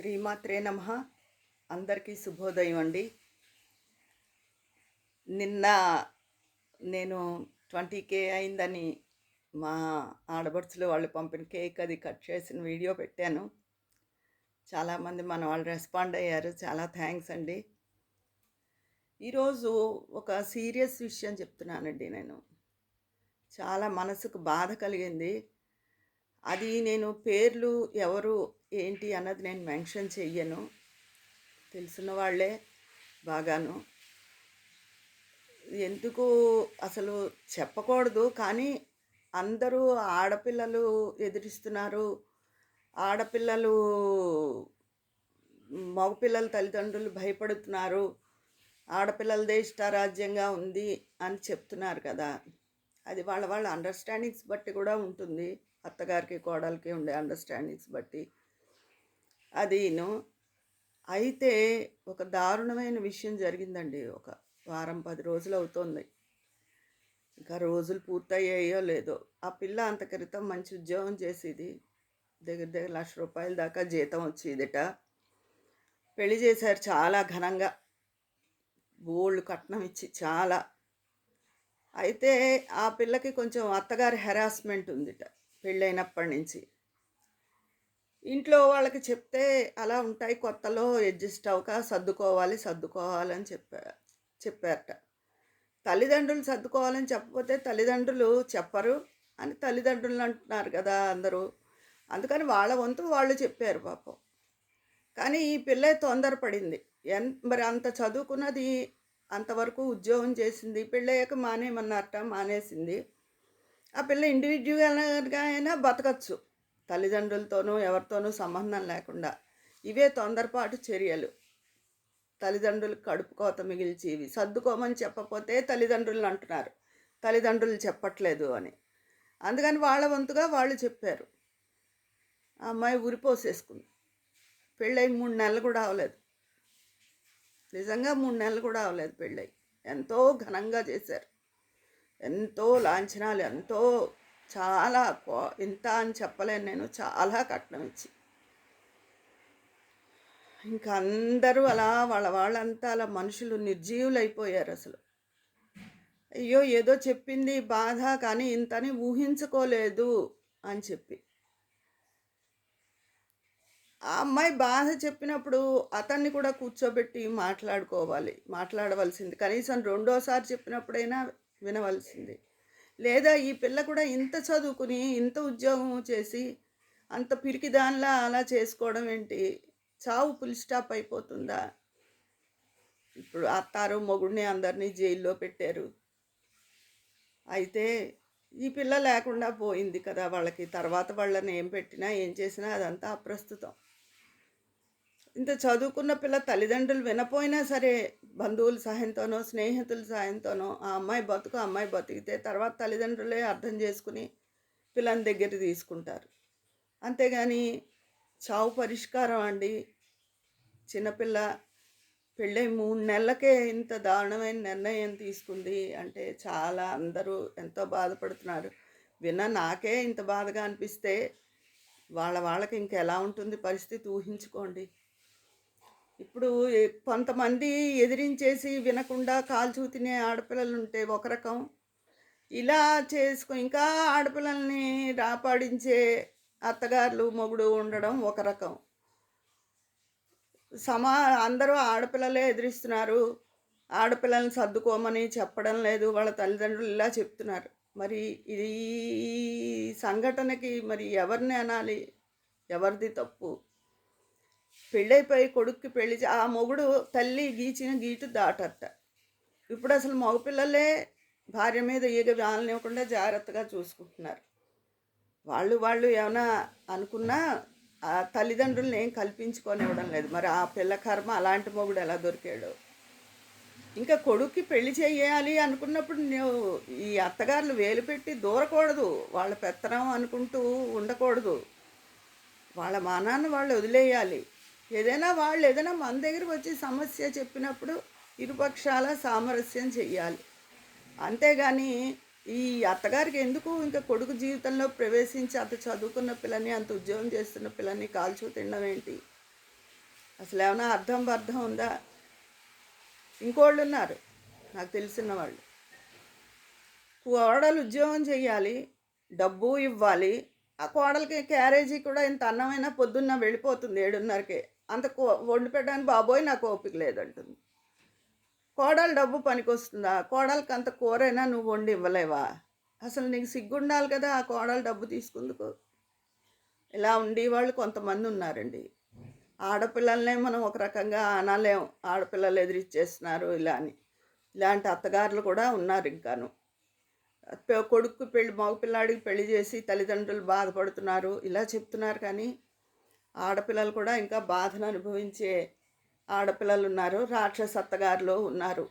శ్రీమాత్రే నమ. అందరికీ శుభోదయం అండి. నిన్న నేను ట్వంటీ కే అయిందని మా ఆడబడుచులు వాళ్ళు పంపిన కేక్ అది కట్ చేసిన వీడియో పెట్టాను. చాలామంది మన వాళ్ళు రెస్పాండ్ అయ్యారు. చాలా థ్యాంక్స్ అండి. ఈరోజు ఒక సీరియస్ విషయం చెప్తున్నానండి నేను. చాలా మనసుకు బాధ కలిగింది. అది నేను పేర్లు ఎవరు ఏంటి అన్నది నేను మెన్షన్ చెయ్యను. తెలిసిన వాళ్ళే బాగాను. ఎందుకు అసలు చెప్పకూడదు కానీ అందరూ ఆడపిల్లలు ఎదిరిస్తున్నారు. ఆడపిల్లలు మగపిల్లల తల్లిదండ్రులు భయపడుతున్నారు. ఆడపిల్లలదే ఇష్టారాజ్యంగా ఉంది అని చెప్తున్నారు కదా. అది వాళ్ళ వాళ్ళ అండర్స్టాండింగ్స్ బట్టి కూడా ఉంటుంది. అత్తగారికి కోడలకి ఉండే అండర్స్టాండింగ్స్ బట్టి. అదిను. అయితే ఒక దారుణమైన విషయం జరిగిందండి. ఒక వారం పది రోజులు అవుతుంది. ఇంకా రోజులు పూర్తయ్యాయో లేదో. ఆ పిల్ల అంత క్రితం మంచి ఉద్యోగం చేసేది. దగ్గర దగ్గర లక్ష రూపాయల దాకా జీతం వచ్చేదిట. పెళ్ళి చేశారు చాలా ఘనంగా. బోళ్ళు కట్నం ఇచ్చి చాలా. అయితే ఆ పిల్లకి కొంచెం అత్తగారి హెరాస్మెంట్ ఉందిట. పెళ్ళైనప్పటి నుంచి. ఇంట్లో వాళ్ళకి చెప్తే అలా ఉంటాయి కొత్తలో అడ్జస్ట్ అవ్వక సర్దుకోవాలి సర్దుకోవాలని చెప్పా చెప్పారట. తల్లిదండ్రులు సర్దుకోవాలని చెప్పకపోతే తల్లిదండ్రులు చెప్పరు అని తల్లిదండ్రులు అంటున్నారు కదా అందరూ. అందుకని వాళ్ళ వంతు వాళ్ళు చెప్పారు పాపం. కానీ ఈ పిల్ల తొందరపడింది. ఎన్ మరి అంత చదువుకున్నది అంతవరకు ఉద్యోగం చేసింది పెళ్ళయ్యాక మానేయమన్నారట మానేసింది. ఆ పిల్ల ఇండివిజువల్గా అయినా బతకచ్చు. తల్లిదండ్రులతోనూ ఎవరితోనూ సంబంధం లేకుండా ఇవే తొందరపాటు చర్యలు. తల్లిదండ్రులకు కడుపు కోత మిగిల్చేవి. సర్దుకోమని చెప్పకపోతే తల్లిదండ్రులు అంటున్నారు. తల్లిదండ్రులు చెప్పట్లేదు అని. అందుకని వాళ్ళ వంతుగా వాళ్ళు చెప్పారు. ఆ అమ్మాయి ఉరిపోసేసుకుంది పెళ్ళై మూడు నెలలు కూడా అవలేదు నిజంగా మూడు నెలలు కూడా అవలేదు పెళ్ళై. ఎంతో ఘనంగా చేశారు. ఎంతో లాంఛనాలు ఎంతో చాలా కో- ఇంత అని చెప్పలేను నేను. చాలా కట్నం ఇచ్చి. ఇంకా అందరూ అలా వాళ్ళ వాళ్ళంతా అలా మనుషులు నిర్జీవులు అయిపోయారు అసలు. అయ్యో ఏదో చెప్పింది బాధ కానీ ఇంతని ఊహించుకోలేదు అని చెప్పి. ఆ అమ్మాయి బాధ చెప్పినప్పుడు అతన్ని కూడా కూర్చోబెట్టి మాట్లాడుకోవాలి మాట్లాడవలసింది. కనీసం రెండోసారి చెప్పినప్పుడైనా వినవలసింది. లేదా ఈ పిల్ల కూడా ఇంత చదువుకుని ఇంత ఉద్యోగం చేసి అంత పిరికి దానిలా అలా చేసుకోవడం ఏంటి? చావు ఫుల్ స్టాప్ అయిపోతుందా? ఇప్పుడు అత్తారు మొగుడిని అందరినీ జైల్లో పెట్టారు. అయితే ఈ పిల్ల లేకుండా పోయింది కదా వాళ్ళకి. తర్వాత వాళ్ళని ఏం పెట్టినా ఏం చేసినా అదంతా అప్రస్తుతం. ఇంత చదువుకున్న పిల్ల తల్లిదండ్రులు వినపోయినా సరే బంధువుల సహాయంతోనో స్నేహితుల సహాయంతోనో ఆ అమ్మాయి బతుకు ఆ అమ్మాయి బతికితే తర్వాత తల్లిదండ్రులే అర్థం చేసుకుని పిల్లని దగ్గర తీసుకుంటారు. అంతేగాని చావు పరిష్కారం అండి. చిన్నపిల్ల పెళ్ళై మూడు నెలలకే ఇంత దారుణమైన నిర్ణయం తీసుకుంది అంటే చాలా అందరూ ఎంతో బాధపడుతున్నారు. విన్న నాకే ఇంత బాధగా అనిపిస్తే వాళ్ళ వాళ్ళకి ఇంకెలా ఉంటుంది పరిస్థితి ఊహించుకోండి. ఇప్పుడు కొంతమంది ఎదిరించేసి వినకుండా కాల్చూ తినే ఆడపిల్లలు ఉంటే ఒక రకం. ఇలా చేసుకో ఇంకా ఆడపిల్లల్ని రాపాడించే అత్తగారులు మొగుడు ఉండడం ఒక రకం. సమా అందరూ ఆడపిల్లలే ఎదిరిస్తున్నారు. ఆడపిల్లల్ని సర్దుకోమని చెప్పడం లేదు. వాళ్ళ తల్లిదండ్రులు ఇలా చెప్తున్నారు. మరి ఇది ఈ సంఘటనకి మరి ఎవరిని అనాలి? ఎవరిది తప్పు? పెళ్ళైపోయి కొడుక్కి పెళ్ళి ఆ మొగుడు తల్లి గీచిన గీటు దాటట ఇప్పుడు అసలు మగపిల్లలే భార్య మీద ఈగ వాలనివ్వకుండా జాగ్రత్తగా చూసుకుంటున్నారు. వాళ్ళు వాళ్ళు ఏమైనా అనుకున్నా ఆ తల్లిదండ్రులను ఏం కల్పించుకొనివ్వడం లేదు. మరి ఆ పిల్ల కర్మ అలాంటి మొగుడు ఎలా దొరికాడు? ఇంకా కొడుక్కి పెళ్ళి చేయాలి అనుకున్నప్పుడు నువ్వు ఈ అత్తగారులు వేలు పెట్టి దూరకూడదు. వాళ్ళ పెత్తనం అనుకుంటూ ఉండకూడదు. వాళ్ళ మానాన్ని వాళ్ళు వదిలేయాలి. ఏదైనా వాళ్ళు ఏదైనా మన దగ్గరికి వచ్చి సమస్య చెప్పినప్పుడు ఇరుపక్షాల సామరస్యం చెయ్యాలి. అంతేగాని ఈ అత్తగారికి ఎందుకు ఇంకా కొడుకు జీవితంలో ప్రవేశించి అంత చదువుకున్న పిల్లని అంత ఉద్యోగం చేస్తున్న పిల్లని కాల్చు తినడం ఏంటి? అసలు ఏమైనా అర్థం అర్థం ఉందా? ఇంకోళ్ళు ఉన్నారు నాకు తెలిసిన వాళ్ళు. కోడలు ఉద్యోగం చేయాలి డబ్బు ఇవ్వాలి. ఆ కోడలకి క్యారేజీ కూడా ఇంత అన్నమైనా పొద్దున్న వెళ్ళిపోతుంది ఏడున్నరకే. అంత కో వండి పెట్టడానికి బాబోయ్ నాకు ఓపిక లేదంటుంది. కోడలు డబ్బు పనికొస్తుందా? కోడలకి అంత కూరైనా నువ్వు వండి ఇవ్వలేవా? అసలు నీకు సిగ్గుండాలి కదా ఆ కోడలు డబ్బు తీసుకుందుకు. ఇలా ఉండేవాళ్ళు కొంతమంది ఉన్నారండి. ఆడపిల్లలనే మనం ఒక రకంగా అనలేం ఆడపిల్లలు ఎదిరిచ్చేస్తున్నారు ఇలా అని. ఇలాంటి అత్తగారులు కూడా ఉన్నారు ఇంకాను. కొడుకు పెళ్ళి మగపిల్లాడికి పెళ్ళి చేసి తల్లిదండ్రులు బాధపడుతున్నారు ఇలా చెప్తున్నారు కానీ ఆడపిల్లలు కూడా ఇంకా బాధను అనుభవించే ఆడపిల్లలు ఉన్నారు రాక్షస అత్తగారులు ఉన్నారు.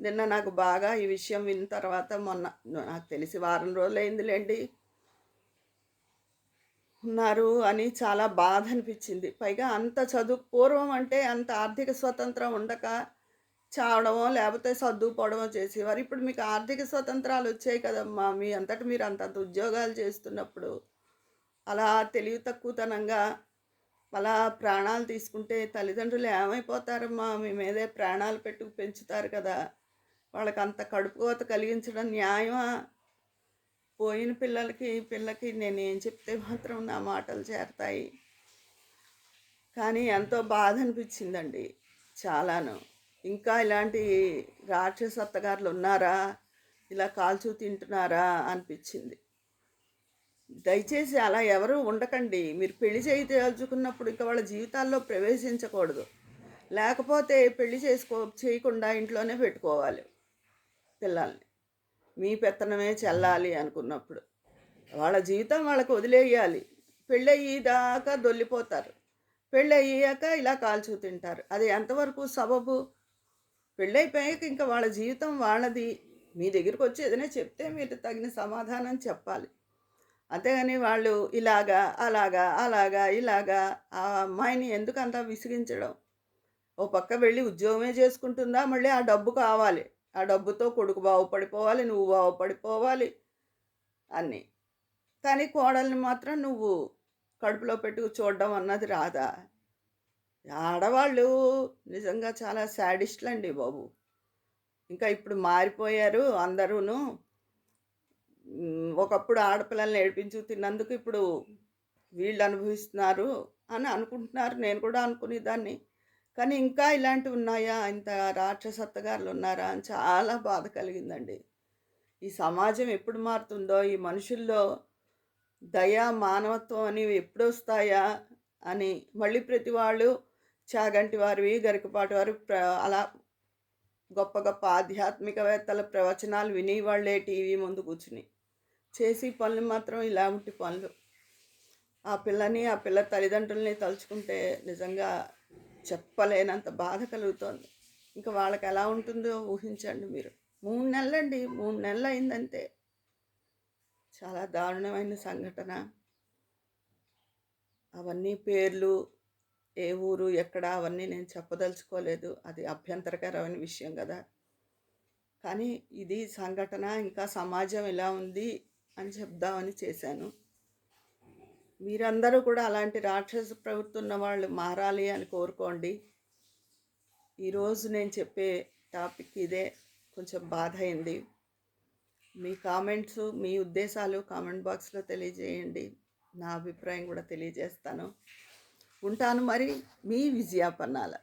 నిన్న నాకు బాగా ఈ విషయం విన్న తర్వాత మొన్న నాకు తెలిసి వారం రోజులు అయిందిలేండి ఉన్నారు అని చాలా బాధ అనిపించింది. పైగా అంత చదువు పూర్వం అంటే అంత ఆర్థిక స్వతంత్రం ఉండక చావడమో లేకపోతే సర్దుకుపోవడమో చేసేవారు. ఇప్పుడు మీకు ఆర్థిక స్వతంత్రాలు వచ్చాయి కదమ్మా మీ అంతటి మీరు అంతంత ఉద్యోగాలు చేస్తున్నప్పుడు. అలా తెలివి తక్కువతనంగా అలా ప్రాణాలు తీసుకుంటే తల్లిదండ్రులు ఏమైపోతారమ్మా? మీ మీదే ప్రాణాలు పెట్టుకు పెంచుతారు కదా. వాళ్ళకి అంత కడుపు కోత కలిగించడం న్యాయమా? పోయిన పిల్లలకి పిల్లకి నేను ఏం చెప్తే మాత్రం నా మాటలు చేరతాయి. కానీ ఎంతో బాధ అనిపించిందండి చాలాను. ఇంకా ఇలాంటి రాక్షస అత్తగారులు ఉన్నారా? ఇలా కాల్చూ తింటున్నారా? అనిపించింది. దయచేసి అలా ఎవరు ఉండకండి. మీరు పెళ్ళి చేయదలుచుకున్నప్పుడు ఇంకా వాళ్ళ జీవితాల్లో ప్రవేశించకూడదు. లేకపోతే పెళ్ళి చేసుకో చేయకుండా ఇంట్లోనే పెట్టుకోవాలి పిల్లల్ని. మీ పెత్తనమే చెల్లాలి అనుకున్నప్పుడు. వాళ్ళ జీవితం వాళ్ళకి వదిలేయాలి. పెళ్ళయ్యి దాకా దొల్లిపోతారు. పెళ్ళయ్యాక ఇలా కాల్చు తింటారు. అది ఎంతవరకు సబబు? పెళ్ళైపోయాక ఇంకా వాళ్ళ జీవితం వాళ్ళది. మీ దగ్గరికి వచ్చి ఏదైనా చెప్తే మీరు తగిన సమాధానం చెప్పాలి. అంతేగాని వాళ్ళు ఇలాగా అలాగా అలాగా ఇలాగా ఆ అమ్మాయిని ఎందుకు అంత విసిగించడం? ఓ పక్క వెళ్ళి ఉద్యోగమే చేసుకుంటుందా? మళ్ళీ ఆ డబ్బు కావాలి. ఆ డబ్బుతో కొడుకు బాగుపడిపోవాలి నువ్వు బాగుపడిపోవాలి అన్నీ కానీ కోడల్ని మాత్రం నువ్వు కడుపులో పెట్టుకు చూడడం అన్నది రాదా? ఆడవాళ్ళు నిజంగా చాలా శాడిస్ట్లు అండి బాబు. ఇంకా ఇప్పుడు మారిపోయారు అందరూను. ఒకప్పుడు ఆడపిల్లల్ని ఏడిపించు తిన్నందుకు ఇప్పుడు వీళ్ళు అనుభవిస్తున్నారు అని అనుకుంటున్నారు. నేను కూడా అనుకునేదాన్ని. కానీ ఇంకా ఇలాంటివి ఉన్నాయా? ఇంత రాక్షసత్తగారులు ఉన్నారా? అని చాలా బాధ కలిగిందండి. ఈ సమాజం ఎప్పుడు మారుతుందో ఈ మనుషుల్లో దయ మానవత్వం అనేవి ఎప్పుడు వస్తాయా అని మళ్ళీ ప్రతి వాళ్ళు చాగంటి వారివి గరికపాటి వారు ప్ర అలా గొప్ప గొప్ప ఆధ్యాత్మికవేత్తల ప్రవచనాలు వినేవాళ్ళే టీవీ ముందు కూర్చుని. చేసి పనులు మాత్రం ఇలాంటి పనులు. ఆ పిల్లని ఆ పిల్ల తల్లిదండ్రుల్ని తలుచుకుంటే నిజంగా చెప్పలేనంత బాధ కలుగుతోంది. ఇంకా వాళ్ళకి ఎలా ఉంటుందో ఊహించండి మీరు. మూడు నెలలండి మూడు నెలలు అయిందంతే చాలా దారుణమైన సంఘటన. అవన్నీ పేర్లు ఏ ఊరు ఎక్కడ అవన్నీ నేను చెప్పదలుచుకోలేదు. అది అభ్యంతరకరమైన విషయం కదా. కానీ ఇది సంఘటన ఇంకా సమాజం ఇలా ఉంది. అని చెప్దామని చేశాను. మీరందరూ కూడా అలాంటి రాక్షస ప్రవృత్తి ఉన్న వాళ్ళు మారాలి అని కోరుకోండి. ఈరోజు నేను చెప్పే టాపిక్ ఇదే. కొంచెం బాధ అయింది. మీ కామెంట్స్ మీ ఉద్దేశాలు కామెంట్ బాక్స్లో తెలియజేయండి. నా అభిప్రాయం కూడా తెలియజేస్తాను. ఉంటాను మరి మీ విజయాపన్నాల.